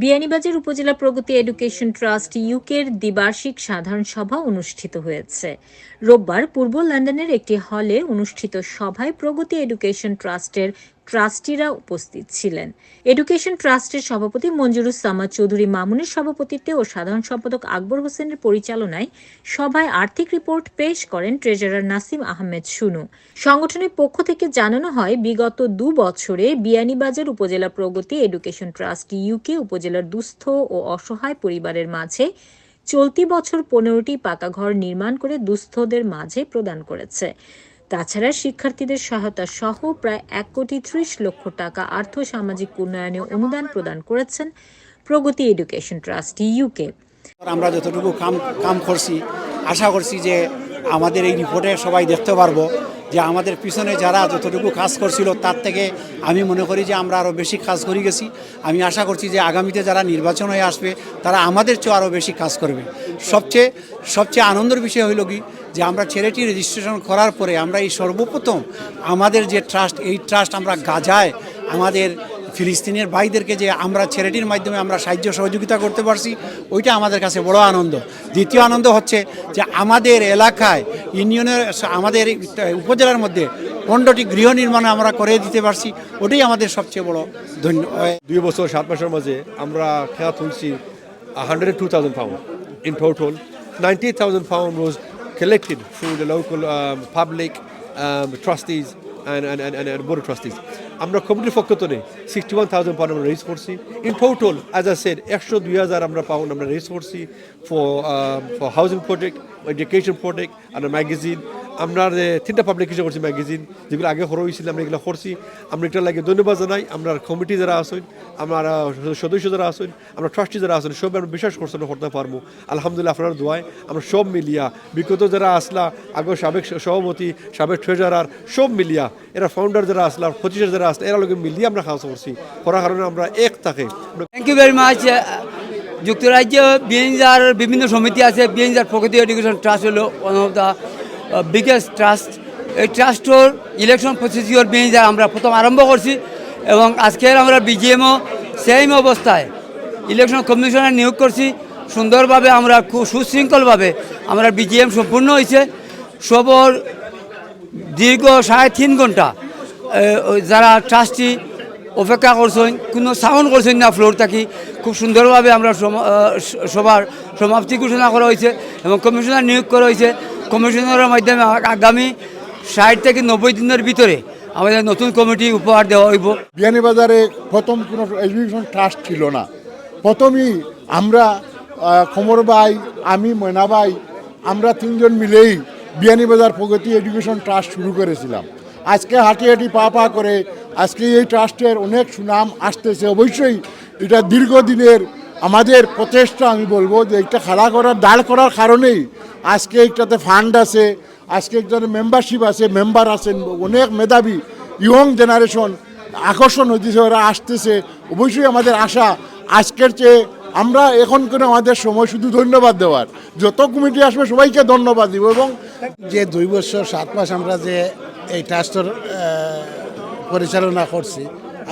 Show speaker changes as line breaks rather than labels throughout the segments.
বিয়ানীবাজার উপজেলা প্রগতি education trust ইউকের দ্বিবার্ষিক সাধারণ সভা অনুষ্ঠিত হয়েছে। রোববার পূর্ব লন্ডনের একটি হলে অনুষ্ঠিত সভায় প্রগতি এডুকেশন ট্রাস্টের ট্রাস্টিরা উপস্থিত ছিলেন। এডুকেশন ট্রাস্টের সভাপতি মঞ্জুরুস সামাদ চৌধুরী মামুনের সভাপতিত্বে ও সাধারণ সম্পাদক আকবর হোসেনের পরিচালনায় সভায় আর্থিক রিপোর্ট পেশ করেন ট্রেজারার নাসিম আহমেদ সুনু। সংগঠনের পক্ষ থেকে জানানো হয়, বিগত দু বছরে বিয়ানীবাজার উপজেলা প্রগতি এডুকেশন ট্রাস্ট ইউকে উপজেলার দুস্থ ও অসহায় পরিবারের মাঝে চলতি বছর পনেরোটি পাকা ঘর নির্মাণ করে দুস্থদের মাঝে প্রদান করেছে। তাছাড়া শিক্ষার্থীদের সহায়তা সহ প্রায় এক কোটি ত্রিশ লক্ষ টাকা আর্থ সামাজিক উন্নয়নে অনুদান প্রদান করেছেন প্রগতি এডুকেশন ট্রাস্ট, ইউকে।
আমরা যতটুকু কাম কাম করছি, আশা করছি যে আমাদের এই রিপোর্টে সবাই দেখতে পারব। যে আমাদের পিছনে যারা যতটুকু কাজ করছিল, তার থেকে আমি মনে করি যে আমরা আরও বেশি কাজ করে গেছি। আমি আশা করছি যে আগামীতে যারা নির্বাচন হয়ে আসবে, তারা আমাদের চেয়ে আরও বেশি কাজ করবে। সবচেয়ে সবচেয়ে আনন্দের বিষয় হইল কি? যে আমরা ছেলেটি রেজিস্ট্রেশন করার পরে আমরা এই সর্বপ্রথম আমাদের যে ট্রাস্ট এই ট্রাস্ট আমরা গাজায় আমাদের ফিলিস্তিনের ভাইদেরকে যে আমরা চ্যারিটির মাধ্যমে আমরা সাহায্য সহযোগিতা করতে পারছি ওইটা আমাদের কাছে বড় আনন্দ দ্বিতীয় আনন্দ হচ্ছে যে আমাদের এলাকায় ইউনিয়নের আমাদের উপজেলার মধ্যে পনেরোটি গৃহ নির্মাণ আমরা করে দিতে পারছি ওটাই আমাদের সবচেয়ে বড় ধন্য
দুই বছর সাত মাসের মাঝে আমরা খেয়া তুলছি hundred two thousand pound in total ninety thousand pound through the local um, public um, trustees and, and, and, and, trustees. আমরা কমিটির পক্ষ সিক্সটি ওয়ান থাউজেন্ড পাউন্ড আমরা রেজ করছি। In total as a said একশো দুই হাজার আমরা pound আমরা রেজ করছি for for housing project education project R magazine আমরা যে তিনটা পাবলিকেশন করছি ম্যাগাজিন যেগুলো আগে হরো হয়েছিল আমরা এগুলো করছি। আমরা এটার লাগে ধন্যবাদ জানাই। আমরা কমিটি যারা আছেন, আমার সদস্য যারা আছেন, আমরা ট্রাস্টি যারা আছেন সব আমরা বিশ্বাস করছেন করতে পারব। আলহামদুলিল্লাহ আপনার দোয়ায় আমরা সব মিলিয়া, বিগত যারা আসলা আগে সাবেক সভাপতি, সাবেক ট্রেজারার সব মিলিয়া, এরা ফাউন্ডার যারা আসলা পঁচিশের যারা আসলা, এরা লোকে মিলিয়ে আমরা কাজ করছি। করার কারণে আমরা এক থাকে।
থ্যাংক ইউ ভেরি মাচ যুক্তরাজ্য বিএনজার বিভিন্ন সমিতি আছে বিএনজার প্রকৃতি এডুকেশন ট্রাস্ট হলো one of the biggest trust এই ট্রাস্টর ইলেকশন প্রসিডিওর বিএনজার আমরা প্রথম আরম্ভ করছি এবং আজকের আমরা বিজিএমও সেম অবস্থায় ইলেকশন কমিশনার নিয়োগ করছি। সুন্দরভাবে আমরা খুব সুশৃঙ্খলভাবে আমরা বিজিএম সম্পূর্ণ হয়েছে। সবর দীর্ঘ সাড়ে তিন ঘণ্টা যারা ট্রাস্টি অপেক্ষা করছেন, কোনো সাউন্ড করছেন না ফ্লোর থাকি খুব সুন্দরভাবে আমরা সবার সমাপ্তি ঘোষণা করা হয়েছে এবং কমিশনার নিয়োগ করা হয়েছে। কমিশনারের মাধ্যমে আগামী ষাট থেকে নব্বই দিনের ভিতরে আমাদের নতুন কমিটি উপহার দেওয়া হইব।
বিয়ানীবাজারে প্রথম কোনো এডুকেশন ট্রাস্ট ছিল না। প্রথমেই আমরা খমর আমি, ময়না আমরা তিনজন মিলেই বিয়ানীবাজার প্রগতি এডুকেশন ট্রাস্ট শুরু করেছিলাম। আজকে হাঁটি হাঁটি পা পা করে আজকে এই ট্রাস্টের অনেক সুনাম আসতেছে। অবশ্যই এটা দীর্ঘদিনের আমাদের প্রচেষ্টা, আমি বলব যে এটা খাড়া করার, দাঁড় করার কারণেই আজকে একটাতে ফান্ড আছে, আজকে একটাতে মেম্বারশিপ আছে মেম্বার আছেন, অনেক মেধাবী ইয়ং জেনারেশন আকর্ষণ হইতেছে, ওরা আসতেছে। অবশ্যই আমাদের আশা আজকের চেয়ে আমরা এখন করে আমাদের সময় শুধু ধন্যবাদ দেওয়ার। যত কমিটি আসবে, সবাইকে ধন্যবাদ দিব এবং
যে দুই বছর, সাত মাস আমরা যে এই ট্রাস্টর পরিচালনা করছি।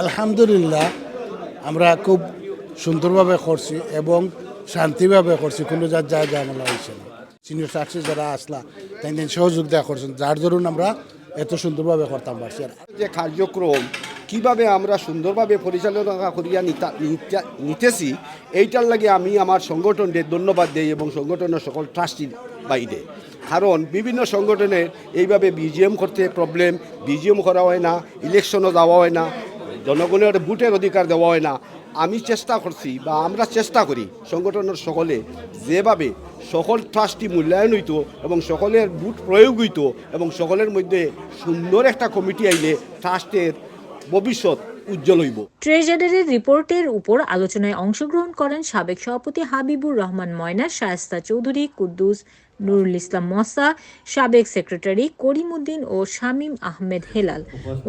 আলহামদুলিল্লাহ, আমরা খুব সুন্দরভাবে করছি এবং শান্তিভাবে করছি। কোনো যার যা ঝামেলা হয়েছে না। সিনিয়র সাকসেস যারা আসলা তাই সহযোগিতা করছেন, যার দরুন আমরা এত সুন্দরভাবে করতাম পারছি। আর
যে কার্যক্রম কীভাবে আমরা সুন্দরভাবে পরিচালনা করিয়া নিতা- নিতা- নিতেছি, এইটার লাগে আমি আমার সংগঠনকে ধন্যবাদ দেই এবং সংগঠনের সকল ট্রাস্টির বাইরে কারণ বিভিন্ন সংগঠনের এইভাবে বিজিএম করতে প্রবলেম বিজিএম করা হয় না ইলেকশনও যাওয়া হয় না, জনগণের ভোটের অধিকার দেওয়া হয় না। আমি চেষ্টা করছি বা আমরা চেষ্টা করি সংগঠনের সকলে যেভাবে সকল ট্রাস্টি মূল্যায়ন হইত এবং সকলের বুট প্রয়োগ হইত এবং সকলের মধ্যে সুন্দর একটা কমিটি আইলে ট্রাস্টের ভবিষ্যৎ উজ্জ্বল হইব।
ট্রেজারারের রিপোর্টের উপর আলোচনায় অংশগ্রহণ করেন সাবেক সভাপতি হাবিবুর রহমান ময়না শায়েস্তা চৌধুরী কুদ্দুস নুরুল ইসলাম মসা সাবেক সেক্রেটারি করিম উদ্দিন ও শামীম আহমেদ হেলাল।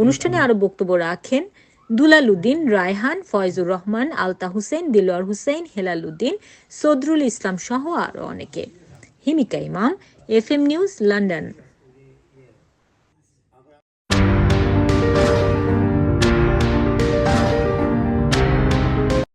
অনুষ্ঠানে আরও বক্তব্য রাখেন দুলাল উদ্দিন রায়হান ফয়জুর রহমান আলতা হুসেন দিলওয়ার হুসেন হেলাল উদ্দিন সদরুল ইসলাম সহ আরও অনেকে। হিমিকা ইমাম এফ এম নিউজ লন্ডন।